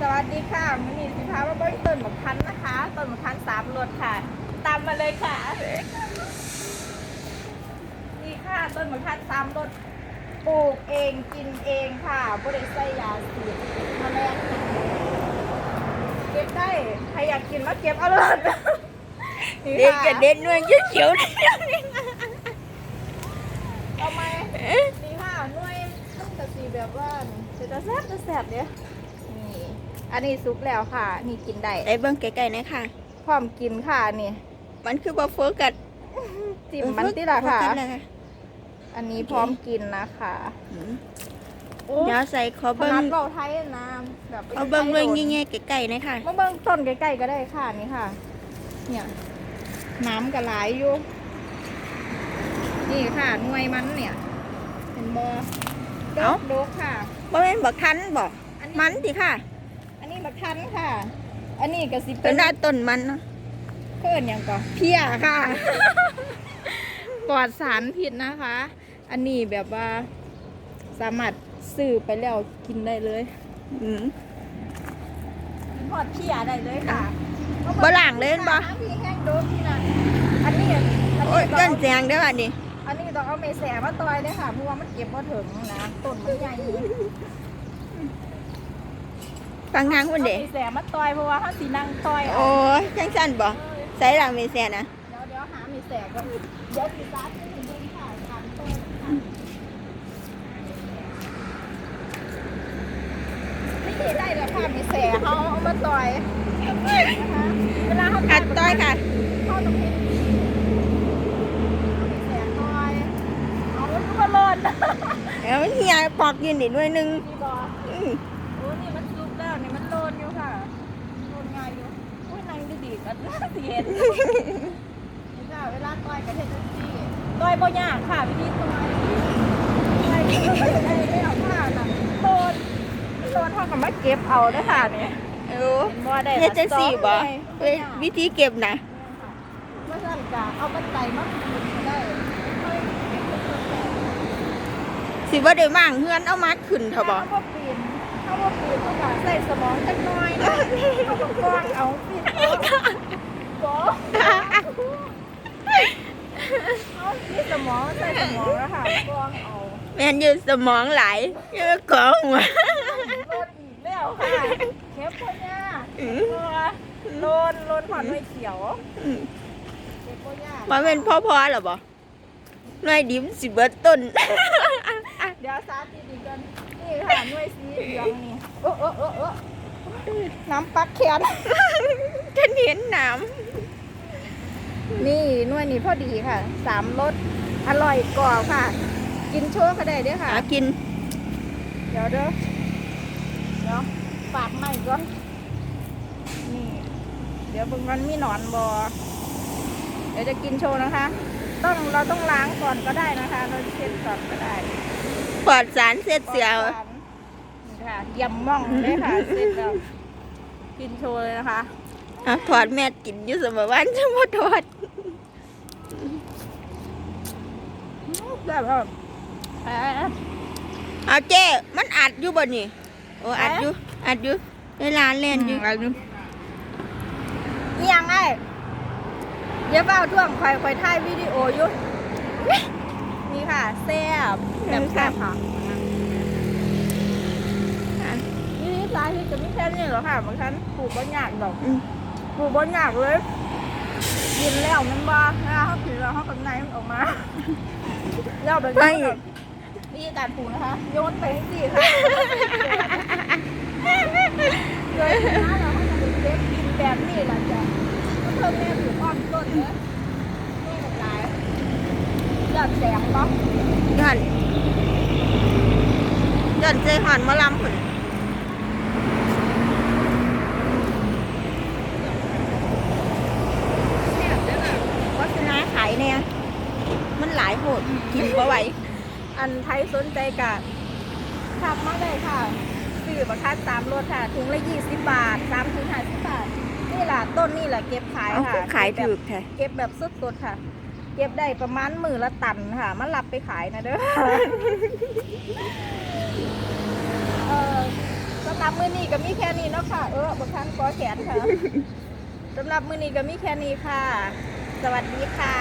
สวัสดีค่ะมันนี่สิคะว่าเบิ้งต้นมะคันนะคะ ต้นมะคันสามรสค่ะ ตามมาเลยค่ะ นี่ค่ะต้นมะคันสามรสปลูกเองกินเองค่ะบริใส่ยาสีดแมาแรงเก็บได้ใครอยากกินมาเก็บเอาเลยนี่เด็กค่ะจะเด็ดนวลเขียวๆนี่เอาไหมนี่ค่ะหน่วยต้องกระสีแบบว่าจะแซ่บจะแซ่บเดี๋ยวนี่ อันนี้ซุปแล้วค่ะ นี่กินได้ได้เบิ่งไกลๆหนะค่ะ พร้อมกินค่ะนี่ มันคือบ่โฟกัสจิ้มมันติละค่ะ โฟกัสเลยค่ะอันนี้พร้อมกินนะคะอืมเดี๋ยวใส่ขอขเบิ่งนาดเราไทยนะแบบเอาเบิ่งเบิ่งแง่ๆไกลๆหนะค่ะ มาเบิ่งต้นใกล้ๆก็ได้ค่ะนี่ค่ะ เนี่ย น้ำกระไหลายอยู่ นี่ค่ะหน่วยมันเนี่ยเห็นบอเอ้าโดกค่ะ บ่แม่นบ่ทันบ่อันมันสิค่ะ อันนี้บักทันค่ะ อันนี้ก็สิเป็เป็นนหน้าต้นมันเนาะเพื่อนอย่างก่อนเพียค่ะ ปลอดสารพิษนะคะ อันนี้แบบว่าสามารถซื้อไปแล้วกินได้เลยอืม ทอดเพียได้เลยค่ะบ่ล้างเลยบ่ น้ำที่แห้งโดบที่นั่นอันนี้อันโอ้ยนี้ต้เกิองนแสงเด้อบัดนี้อันนี้ต้องเอาเมแสมาตอยเลยค่ะเพราะว่ามันเก็บมาถึงนะต้นมันใหญ่ ฟังทางพุ่นเด้เอาเมแสมาต่อยเพราะว่าเขาสีนั่งตอยโอ้ยจังซั่นบ่ใส่หลังเมแซนะเดี๋ยวเดี๋ยวหาเมแสก่อนเดี๋ยวสีซัดให้ดูค่ะตามต้นค่ะนี่ได้แล้วค่ะเมแสเขาเอามาตอยนะคะเวลาเขาอัดต้อยค่ะเขาตรงนี้แสงหน่อยเอาก็ร้อนแล้วมันเยปอกอยู่นี่หน่วยนึง สีเห็นนี่ค่ะเวลาต่อยกับเทนซี่ต่อยบ่ยากค่ะวิธีต่อยต่อยไม่ได้ไม่เอาผ้าน่ะโลนโลนเท่ากับมาเก็บเอาเด้อค่ะนี่โอ้เห็นบ่ได้เฮ็ดจังซี่บ่เว้เว้ยยวิธีเก็บนะเมื่อสั่นกะเอาบันไดมาปีนก็ได้ค่อยเก็บเป็นตัวแทนสิบ่ได้มั่งเฮือนเอามาขึ้นเถอะบ่ถ้าว่าปีนถ้าว่าปีนก็ว่าใส่สมองจักหน้อยนะเอาก็กว้างเอาปีนเอาก็เอาที่สมองใส่สมองแล้วค่ะกว้างเอา แม่นอยู่สมองไหลายเยอะกองหัวโลดอีกแล้วค่ะเก็บพ่อเนี่ยอืมตัวโลนโลนผ่อนไว้เขียวอืมเก็บพ่อยากว่าเป็นพ่อพอหรอบ่หน่วยดิมสิเบิดต้นเดี๋ยวซาตีดีกันนี่ค่ะหน่วยสีเหลืองนี่เออเออเออเออน้ำปักแขนฉันเห็นหนามนี่หน่วยนี้พอดีค่ะ สามรสอร่อยกรอบค่ะ กินโชว์ก็ได้เด้วยค่ะ หากิน เดี๋ยวเด้อเดี๋ยวปากใหม่ก่อน นี่ เดี๋ยวเบิ่งมันมีหนอนบอเดี๋ยวจะกินโชว์นะคะ ต้องเราต้องล้างก่อนก็ได้นะคะ เราเช็ดก่อนก็ได้ปลอดสารเสียดเสียวนี่ค่ะเยี่ยมม่องเลยค่ะเสร็จแล้วกินโชว์เลยนะคะ อะถอดแมสกินอยู่เสมอวันจะบ่ถอด แบบว่า เอ๊ะเอาเจ้มันอัดอยู่บ่นี่โอ้อัดอยู่อัดอยู่เวลาเล่นอยู่อะไรนี่อิหยังไอ้เดี๋ยวเปล่าท่วงคอยคอยถ่ายวิดีโออยู่นี่ค่ะแซ่บแบบแซ่บค่ะนี่นี่สาที่จะไม่แค่นี้หรอกค่ะบางครั้งปลูกบนยากดอกอืมปลูกบนยากเลยกินแล้วมันบ้าถ้าเขากินแล้วเขาข้างในมันออกมาแล้วแบบนี้ แบบนี่การปลูกนะคะโยนไปให้สิค่ะเลยนะเราให้มันเล็กกินแบบนี้แหละจ้ะก็เพิ่มแม่ปลูกอ้อมต้นเนอะนี่แบบไรยอดแสงปะย้อนย้อนใจหอนหมาลำผุนแซ่บเด้อล่ะโฆษณาขายเนี่ยมันหลายโหดกินบ่ไหว อันไทยสนใจกะทำมาได้ค่ะซื้อมาคัดสามรสค่ะถุงละยี่สิบบาทสามถุงห้าสิบบาท นี่แหละต้นนี่แหละเก็บขายเอาค่ะคือขายถูกแท้เก็บแบบสดๆค่ะ เก็บได้ประมาณมือละตันค่ะมารับไปขายนะเด้อเออสำหรับมื้อนี้ก็มีแค่นี้เนาะค่ะ เออบางครั้งขอแขนค่ะสำหรับมื้อนี้ก็มีแค่นี้ค่ะ สวัสดีค่ะ